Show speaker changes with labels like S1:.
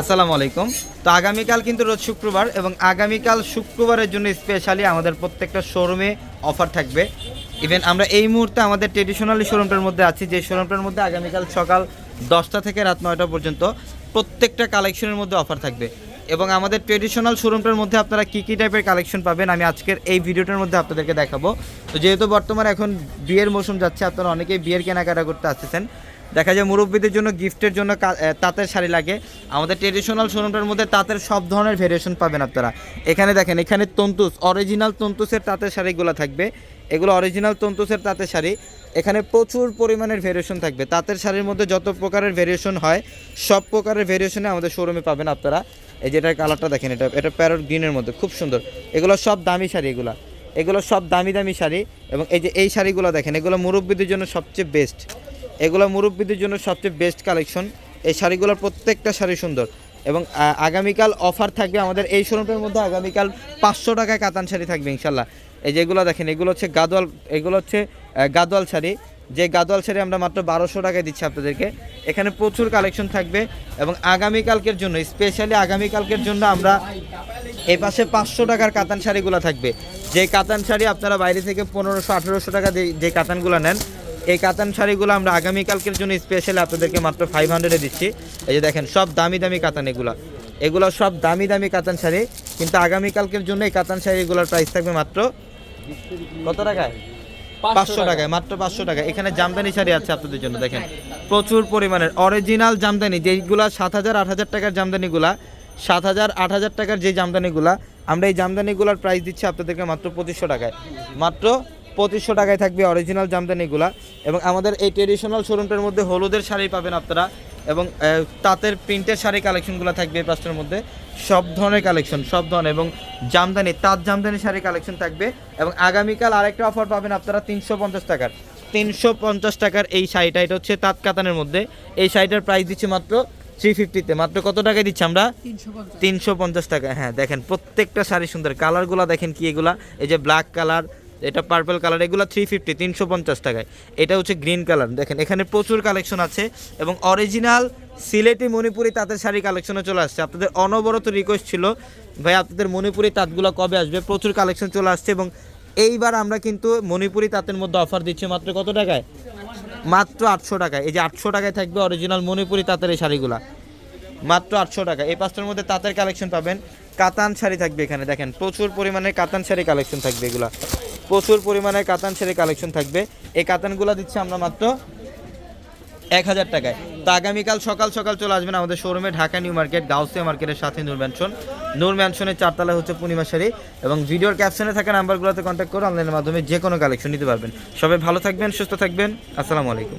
S1: আসসালামু আলাইকুম। তো আগামীকাল কিন্তু রোজ শুক্রবার এবং আগামীকাল শুক্রবারের জন্য স্পেশালি আমাদের প্রত্যেকটা শোরুমে অফার থাকবে। ইভেন আমরা এই মুহূর্তে আমাদের ট্রেডিশনালি শোরুমটার মধ্যে আছি, যে শোরুমটার মধ্যে আগামীকাল সকাল দশটা থেকে রাত নয়টা পর্যন্ত প্রত্যেকটা কালেকশনের মধ্যে অফার থাকবে। এবং আমাদের ট্রেডিশনাল শোরুমটার মধ্যে আপনারা কী কী টাইপের কালেকশন পাবেন, আমি আজকের এই ভিডিওটার মধ্যে আপনাদেরকে দেখাবো। তো যেহেতু বর্তমানে এখন বিয়ের মৌসুম যাচ্ছে, আপনারা অনেকেই বিয়ের কেনাকাটা করতে আসতেছেন। দেখা যায় মুরব্বীদের জন্য গিফটের জন্য তাঁতের শাড়ি লাগে। আমাদের ট্রেডিশনাল শোরুমটার মধ্যে তাঁতের সব ধরনের ভেরিয়েশন পাবেন আপনারা। এখানে দেখেন, এখানে তন্তুস অরিজিনাল তন্তুসের তাঁতের শাড়িগুলো থাকবে। এগুলো অরিজিনাল তন্তুসের তাঁতের শাড়ি। এখানে প্রচুর পরিমাণের ভেরিয়েশন থাকবে। তাঁতের শাড়ির মধ্যে যত প্রকারের ভেরিয়েশন হয়, সব প্রকারের ভেরিয়েশনে আমাদের শোরুমে পাবেন আপনারা। এই যেটার কালারটা দেখেন, এটা এটা প্যারট গ্রিনের মধ্যে, খুব সুন্দর। এগুলো সব দামি শাড়ি এগুলো। এগুলো সব দামি দামি শাড়ি এবং এই যে এই শাড়িগুলো দেখেন, এগুলো মুরব্বীদের জন্য সবচেয়ে বেস্ট এগুলো মুরব্বীদের জন্য সবচেয়ে বেস্ট কালেকশন এই শাড়িগুলোর প্রত্যেকটা শাড়ি সুন্দর। এবং আগামীকাল অফার থাকবে আমাদের এই শোরুমের মধ্যে আগামীকাল পাঁচশো টাকায় কাতান শাড়ি থাকবে ইনশাল্লাহ এই যেগুলো দেখেন, এগুলো হচ্ছে গাদোয়াল, এগুলো হচ্ছে গাদোয়াল শাড়ি। যে গাদোয়াল শাড়ি আমরা মাত্র বারোশো টাকায় দিচ্ছি আপনাদেরকে। এখানে প্রচুর কালেকশন থাকবে এবং আগামীকালকের জন্য স্পেশালি আগামীকালকের জন্য আমরা এই পাশে পাঁচশো টাকার কাতান শাড়িগুলো থাকবে। যে কাতান শাড়ি আপনারা বাইরে থেকে পনেরোশো, আঠেরোশো টাকা যে কাতানগুলো নেন এই কাতান শাড়িগুলো আমরা আগামীকালকের জন্য স্পেশালি আপনাদেরকে মাত্র ফাইভ হান্ড্রেডে দিচ্ছি। এই যে দেখেন সব দামি দামি কাতান এগুলো। এগুলো সব দামি দামি কাতান শাড়ি কিন্তু আগামীকালকের জন্য এই কাতান শাড়িগুলোর প্রাইস থাকবে মাত্র কত টাকায়? পাঁচশো টাকায় মাত্র পাঁচশো টাকা এখানে জামদানি শাড়ি আছে আপনাদের জন্য দেখেন। প্রচুর পরিমাণের অরিজিনাল জামদানি যেইগুলা সাত হাজার আট হাজার টাকার জামদানিগুলা সাত হাজার আট হাজার টাকার যে জামদানিগুলা আমরা এই জামদানিগুলোর প্রাইস দিচ্ছি আপনাদেরকে মাত্র পঁচিশশো টাকায়। মাত্র পঁচিশশো টাকায় থাকবে অরিজিনাল জামদানিগুলা এবং আমাদের এই ট্রেডিশনাল শোরুমটার মধ্যে হলুদের শাড়ি পাবেন আপনারা। এবং তাঁতের প্রিন্টের শাড়ি কালেকশনগুলো থাকবে এই পাঁচটার মধ্যে। সব ধরনের কালেকশন সব ধরনের। এবং জামদানি তাঁত জামদানি শাড়ি কালেকশন থাকবে। এবং আগামীকাল আরেকটা অফার পাবেন আপনারা তিনশো পঞ্চাশ টাকার। তিনশো পঞ্চাশ টাকার এই শাড়িটা এটা হচ্ছে তাঁত কাতানের মধ্যে। এই শাড়িটার প্রাইস দিচ্ছে মাত্র থ্রি ফিফটিতে মাত্র কত টাকায় দিচ্ছি আমরা? তিনশো পঞ্চাশ। টাকা। হ্যাঁ দেখেন প্রত্যেকটা শাড়ি সুন্দর। কালারগুলো দেখেন কি এগুলা? এই যে ব্ল্যাক কালার এটা পার্পল কালার এগুলো থ্রি ফিফটি তিনশো পঞ্চাশ টাকায়। এটা হচ্ছে গ্রিন কালার দেখেন, এখানে প্রচুর কালেকশন আছে এবং অরিজিনাল সিলেটি মণিপুরি তাঁতের শাড়ি কালেকশনে চলে আসছে। আপনাদের অনবরত রিকোয়েস্ট ছিল, ভাই, আপনাদের মণিপুরি তাঁতগুলো কবে আসবে? প্রচুর কালেকশন চলে আসছে এবং এইবার আমরা কিন্তু মণিপুরি তাঁতের মধ্যে অফার দিচ্ছি মাত্র কত টাকায়? মাত্র আটশো টাকায়। এই যে আটশো টাকায় থাকবে অরিজিনাল মণিপুরি তাঁতের এই শাড়িগুলা। মাত্র আটশো টাকা এই পাঁচটার মধ্যে তাঁতের কালেকশন পাবেন। কাতান শাড়ি থাকবে এখানে, দেখেন, প্রচুর পরিমাণে কাতান শাড়ি কালেকশন থাকবে এগুলা। প্রচুর পরিমাণে কাতান ছেড়ে কালেকশন থাকবে। এই কাতানগুলো দিচ্ছি আমরা মাত্র এক হাজার টাকায়। তো আগামীকাল সকাল সকাল চলে আসবেন আমাদের শোরুমে ঢাকা নিউ মার্কেট, গাউসিয়া মার্কেটের সাথে নূর ম্যানশন নূর ম্যানশনের চারতলা হচ্ছে পূর্ণিমা শাড়ি এবং ভিডিওর ক্যাপশনে থাকা নাম্বারগুলোতে কন্ট্যাক্ট করে অনলাইনের মাধ্যমে যে কোনো কালেকশন নিতে পারবেন। সবাই ভালো থাকবেন, সুস্থ থাকবেন। আসসালামু আলাইকুম।